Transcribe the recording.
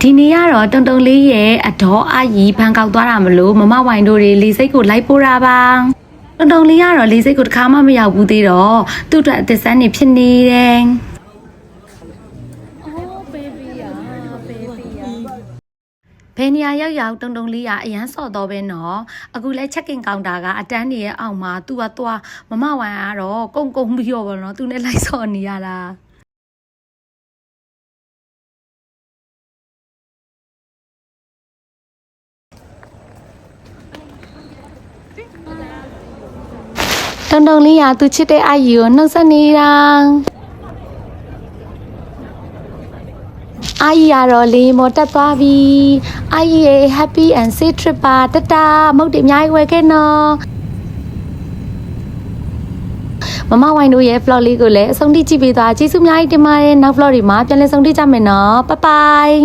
ဒီနေ့ကတော့တုံတုံလေးရဲ့အတော်အကြီးဘန်ကောက်သွားတာမလို့မမဝိုင်တို့တွေလေစိတ်ကိုလိုက်ပို့တာပါတုံတုံလေးကတော့လေစိတ်ကိုတစ်ခါမှမရောက်ဘူးသေးတော့သူ့အတွက်အသက်ဆန်းနေဖြစ်နေတယ်ဘယ်နေရာရောက်ရောက်တုံတုံလေးကအရန်စော့တော့ပဲနော်အခုလဲချက်ကင်ကောင်တာကအတန်းနေရဲ့အောက်မှာသူကသွားမမဝိုင်ကတော့ကုန်းကုန်းပြီးတော့ဗောနော်သူနဲ့လိုက်စော့နေရတာ တုံတုံလေးရာသူချစ်တဲ့အကြီးကိုနှုတ်ဆက်နေတာအာကြီးရတော့လေမော်တက်သွားပြီအာကြီးရဲ့ happy and safe trip ပါတတမုတ်တအများကြီးဝယ်ခဲ့နော်မမဝိုင်းတို့ရဲ့ vlog လေးကိုလည်းအဆုံးထိကြည့်ပေးသွားကျေးဇူးအများကြီးတင်ပါတယ်နောက် vlog တွေမှာပြန်လည်ဆုံတွေ့ကြမယ်နော်ဘိုင်ဘိုင်